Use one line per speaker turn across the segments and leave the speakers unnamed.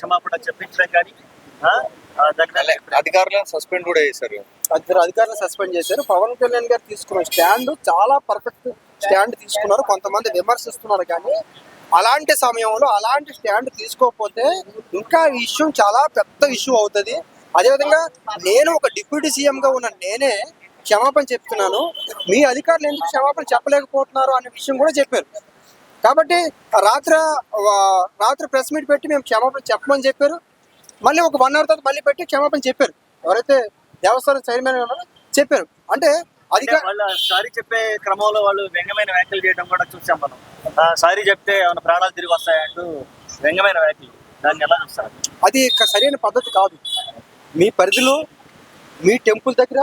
క్షమాపణ చెప్పించడం కానీ
అధికారులను సస్పెండ్ కూడా చేశారు.
అధికారులను సస్పెండ్ చేశారు. పవన్ కళ్యాణ్ గారు తీసుకున్న స్టాండ్ చాలా పర్ఫెక్ట్ స్టాండ్ తీసుకున్నారు. కొంతమంది విమర్శిస్తున్నారు కానీ అలాంటి సమయంలో అలాంటి స్టాండ్ తీసుకోకపోతే ఇంకా ఇష్యూ చాలా పెద్ద ఇష్యూ అవుతుంది. అదేవిధంగా నేను ఒక డిప్యూటీ సీఎం గా ఉన్న నేనే క్షమాపణ చెప్తున్నాను. మీ అధికారులు ఎందుకు క్షమాపణ చెప్పలేకపోతున్నారు అనే విషయం కూడా చెప్పారు. కాబట్టి రాత్రి రాత్రి ప్రెస్ మీట్ పెట్టి మేము క్షమాపణ చెప్పమని చెప్పారు. మళ్ళీ ఒక వన్ అవర్ తర్వాత మళ్ళీ పెట్టి క్షమాపణ చెప్పారు. ఎవరైతే దేవస్థానం చైర్మన్ ఉన్నారో చెప్పారు. అంటే
వాళ్ళ సారీ చెప్పే క్రమంలో వాళ్ళు వ్యంగ్యమైన వ్యాఖ్యలు చేయడం కూడా చూసాం మనం. సారీ చెప్తే ఏమైనా ప్రాణాలు తిరిగి వస్తాయంటూ వ్యంగ్యమైన వ్యాఖ్యలు. దాన్ని ఎలా చూస్తారు?
అది సరైన పద్ధతి కాదు. మీ పరిధిలో మీ టెంపుల్ దగ్గర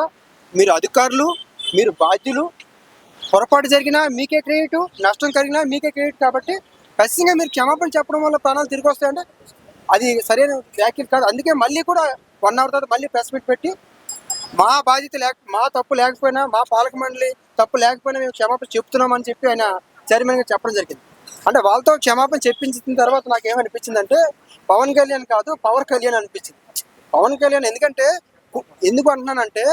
మీరు అధికారులు మీరు బాధ్యులు పొరపాటు జరిగినా మీకే క్రెడిట్ నష్టం కలిగినా మీకే క్రెడిట్ కాబట్టి ఖచ్చితంగా మీరు క్షమాపణ చెప్పడం వల్ల ప్రాణాలు తిరిగి వస్తాయంటే అది సరైన వ్యాఖ్యలు కాదు. అందుకే మళ్ళీ కూడా వన్ అవర్ తర్వాత మళ్ళీ ప్రెస్ మీట్ పెట్టి మా బాధ్యత లేక మా తప్పు లేకపోయినా మా పాలక మండలి తప్పు లేకపోయినా మేము క్షమాపణ చెప్తున్నామని చెప్పి ఆయన చైర్మన్గా చెప్పడం జరిగింది. అంటే వాళ్ళతో క్షమాపణ చెప్పించిన తర్వాత నాకు ఏమనిపించిందంటే పవన్ కళ్యాణ్ కాదు పవర్ కళ్యాణ్ అనిపించింది. పవన్ కళ్యాణ్ ఎందుకంటే ఎందుకు అంటున్నానంటే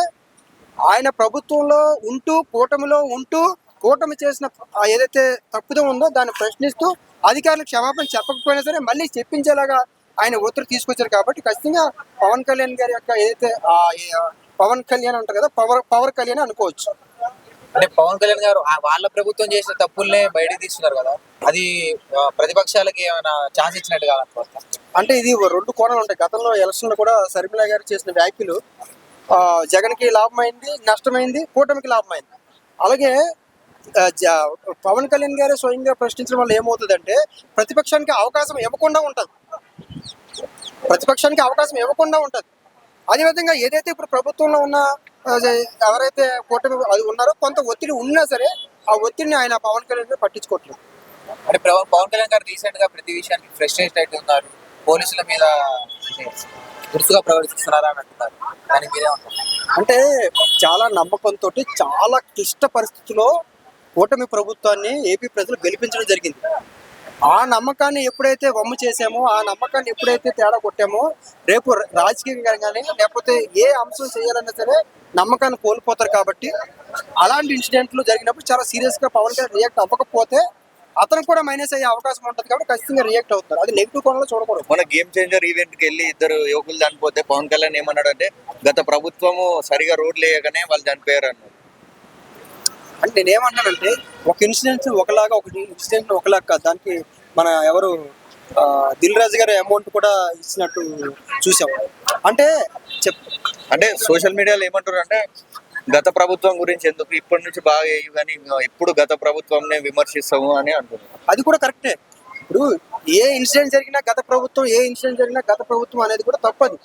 ఆయన ప్రభుత్వంలో ఉంటూ కూటమిలో ఉంటూ కూటమి చేసిన ఏదైతే తప్పుదో ఉందో దాన్ని ప్రశ్నిస్తూ అధికారులు క్షమాపణ చెప్పకపోయినా సరే మళ్ళీ చెప్పించేలాగా ఆయన ఒత్తిడి తీసుకొచ్చారు కాబట్టి ఖచ్చితంగా పవన్ కళ్యాణ్ గారి యొక్క ఏదైతే పవన్ కళ్యాణ్ అంటారు కదా పవర్ పవర్ కళ్యాణ్ అనుకోవచ్చు.
అంటే పవన్ కళ్యాణ్ గారు వాళ్ళ ప్రభుత్వం చేసిన తప్పుల్నే బయటకు తీస్తున్నారు కదా అది ప్రతిపక్షాలకి ఏమైనా ఛాన్స్ ఇచ్చినట్టు కాదనుకోవచ్చు
అంటే ఇది రెండు కోణాలు ఉంటాయి. గతంలో ఎలక్షన్లో కూడా శర్మిల గారు చేసిన వ్యాఖ్యలు జగన్కి లాభమైంది నష్టమైంది కూటమికి లాభమైంది. అలాగే జ- పవన్ కళ్యాణ్ గారే స్వయంగా ప్రశ్నించడం వల్ల ఏమవుతుందంటే ప్రతిపక్షానికి అవకాశం ఇవ్వకుండా ఉంటుంది. ప్రతిపక్షానికి అవకాశం ఇవ్వకుండా ఉంటుంది. అదేవిధంగా ఏదైతే ఇప్పుడు ప్రభుత్వంలో ఉన్న ఎవరైతే కూటమి అది ఉన్నారో కొంత ఒత్తిడి ఉన్నా సరే ఆ ఒత్తిడిని ఆయన పవన్ కళ్యాణ్ పట్టించుకోవట్లేదు.
అంటే పవన్ పవన్ కళ్యాణ్ గారు రీసెంట్గా ప్రతి విషయానికి ఫ్రస్ట్రేట్ అయితే ఉన్నారు. పోలీసుల మీద దురుసుగా ప్రవర్తిస్తున్నారా అని అంటున్నారు. దానికి మీరే
అంటే చాలా నమ్మకంతో చాలా క్లిష్ట పరిస్థితుల్లో కూటమి ప్రభుత్వాన్ని ఏపీ ప్రజలు గెలిపించడం జరిగింది. ఆ నమ్మకాన్ని ఎప్పుడైతే వమ్ము చేసామో ఆ నమ్మకాన్ని ఎప్పుడైతే తేడా కొట్టామో రేపు రాజకీయంగా కానీ లేకపోతే ఏ అంశం చేయాలన్నా సరే నమ్మకాన్ని కోల్పోతారు కాబట్టి అలాంటి ఇన్సిడెంట్లు జరిగినప్పుడు చాలా సీరియస్గా పవన్ కళ్యాణ్ రియాక్ట్ అవ్వకపోతే అతను కూడా మైనస్ అయ్యే అవకాశం ఉంటుంది కాబట్టి ఖచ్చితంగా రియాక్ట్ అవుతారు. అది నెగిటివ్ కోణంలో చూడకూడదు.
మన గేమ్ చేంజర్ ఈవెంట్కి వెళ్ళి ఇద్దరు యువకులు చనిపోతే పవన్ కళ్యాణ్ ఏమన్నాడు అంటే గత ప్రభుత్వము సరిగా రోడ్లు వేయగానే వాళ్ళు చనిపోయారు అన్నారు
అంటే నేనేమంటానంటే ఒక ఇన్సిడెంట్ ఒకలాగా ఒక ఇన్సిడెంట్ ఒకలాగా కాదు. దానికి మన ఎవరు దిల్ రాజు గారి అమౌంట్ కూడా ఇచ్చినట్టు చూసాం. అంటే చెప్
అంటే సోషల్ మీడియాలో ఏమంటారు అంటే గత ప్రభుత్వం గురించి ఎందుకు ఇప్పటి నుంచి బాగా వేయు కానీ ఎప్పుడు గత ప్రభుత్వంనే విమర్శిస్తాము అని అంటున్నారు
అది కూడా కరెక్టే. ఇప్పుడు ఏ ఇన్సిడెంట్ జరిగినా గత ప్రభుత్వం ఏ ఇన్సిడెంట్ జరిగినా గత ప్రభుత్వం అనేది కూడా తప్పదు.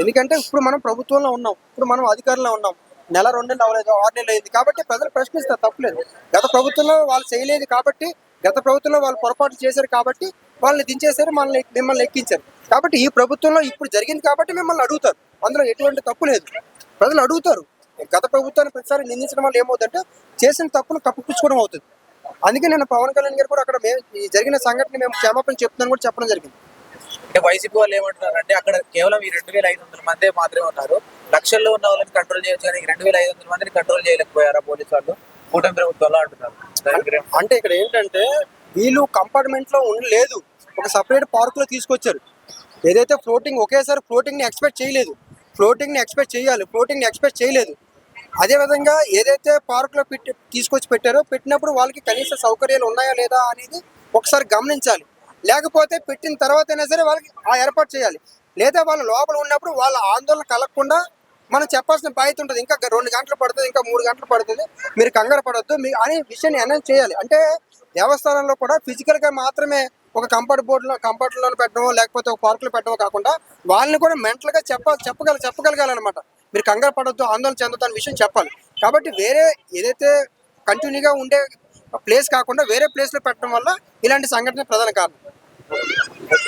ఎందుకంటే ఇప్పుడు మనం ప్రభుత్వంలో ఉన్నాం ఇప్పుడు మనం అధికారంలో ఉన్నాం. నెల రెండు నెలలు అవ్వలేదు ఆరు నెలలు అయింది కాబట్టి ప్రజలు ప్రశ్నిస్తారు తప్పలేదు. గత ప్రభుత్వంలో వాళ్ళు చేయలేదు కాబట్టి గత ప్రభుత్వంలో వాళ్ళు పొరపాటు చేశారు కాబట్టి వాళ్ళని దించేశారు మనల్ని మిమ్మల్ని ఎక్కించారు. కాబట్టి ఈ ప్రభుత్వంలో ఇప్పుడు జరిగింది కాబట్టి మిమ్మల్ని అడుగుతారు. అందులో ఎటువంటి తప్పు లేదు. ప్రజలు అడుగుతారు. గత ప్రభుత్వాన్ని ప్రతిసారి నిందించడం వల్ల ఏమవుతుందంటే చేసిన తప్పును కప్పిపుచ్చుకోవడం అవుతుంది. అందుకే నేను పవన్ కళ్యాణ్ గారు కూడా అక్కడ మేము ఈ జరిగిన సంఘటన మేము క్షమాపణ చెప్తున్నాను కూడా చెప్పడం జరిగింది.
అంటే వైసీపీ వాళ్ళు ఏమంటున్నారు అంటే అక్కడ కేవలం ఈ రెండు వేల ఐదు వందల మందే మాత్రమే ఉన్నారు. లక్షల్లో ఉన్న వాళ్ళని కంట్రోల్ చేయొచ్చు కానీ రెండు వేల ఐదు వందల మందిని కంట్రోల్ చేయలేకపోయారా పోలీసు వాళ్ళు? కూటమి ప్రభుత్వంలో అంటున్నారు.
అంటే ఇక్కడ ఏంటంటే వీళ్ళు కంపార్ట్మెంట్లో ఉండలేదు. ఒక సపరేట్ పార్క్లో తీసుకొచ్చారు. ఏదైతే ఫ్లోటింగ్ ఒకేసారి ఫ్లోటింగ్ని ఎక్స్పెక్ట్ చేయలేదు. ఫ్లోటింగ్ని ఎక్స్పెక్ట్ చేయాలి. ఫ్లోటింగ్ని ఎక్స్పెక్ట్ చేయలేదు. అదే విధంగా ఏదైతే పార్కులో పెట్టి తీసుకొచ్చి పెట్టారో పెట్టినప్పుడు వాళ్ళకి కనీస సౌకర్యాలు ఉన్నాయా లేదా అనేది ఒకసారి గమనించాలి. లేకపోతే పెట్టిన తర్వాత అయినా సరే వాళ్ళకి ఆ ఏర్పాటు చేయాలి. లేదా వాళ్ళ లోపల ఉన్నప్పుడు వాళ్ళ ఆందోళన కలగకుండా మనం చెప్పాల్సిన బాధ్యత ఉంటుంది. ఇంకా రెండు గంటలు పడుతుంది ఇంకా మూడు గంటలు పడుతుంది. మీరు కంగారు పడద్దు. మీ అనే విషయాన్ని అనౌన్స్ చేయాలి. అంటే దేవస్థానంలో కూడా ఫిజికల్గా మాత్రమే ఒక కంఫర్ట్ బోర్డులో కంఫర్ట్లో పెట్టడమో లేకపోతే ఒక పార్కులో పెట్టడమో కాకుండా వాళ్ళని కూడా మెంటల్గా చెప్ప చెప్పగల చెప్పగలగాలన్నమాట. మీరు కంగారు పడద్దు ఆందోళన చెందొద్దు అనే విషయం చెప్పాలి. కాబట్టి వేరే ఏదైతే కంటిన్యూగా ఉండే ప్లేస్ కాకుండా వేరే ప్లేస్లో పెట్టడం వల్ల ఇలాంటి సంఘటన ప్రధాన కారణం.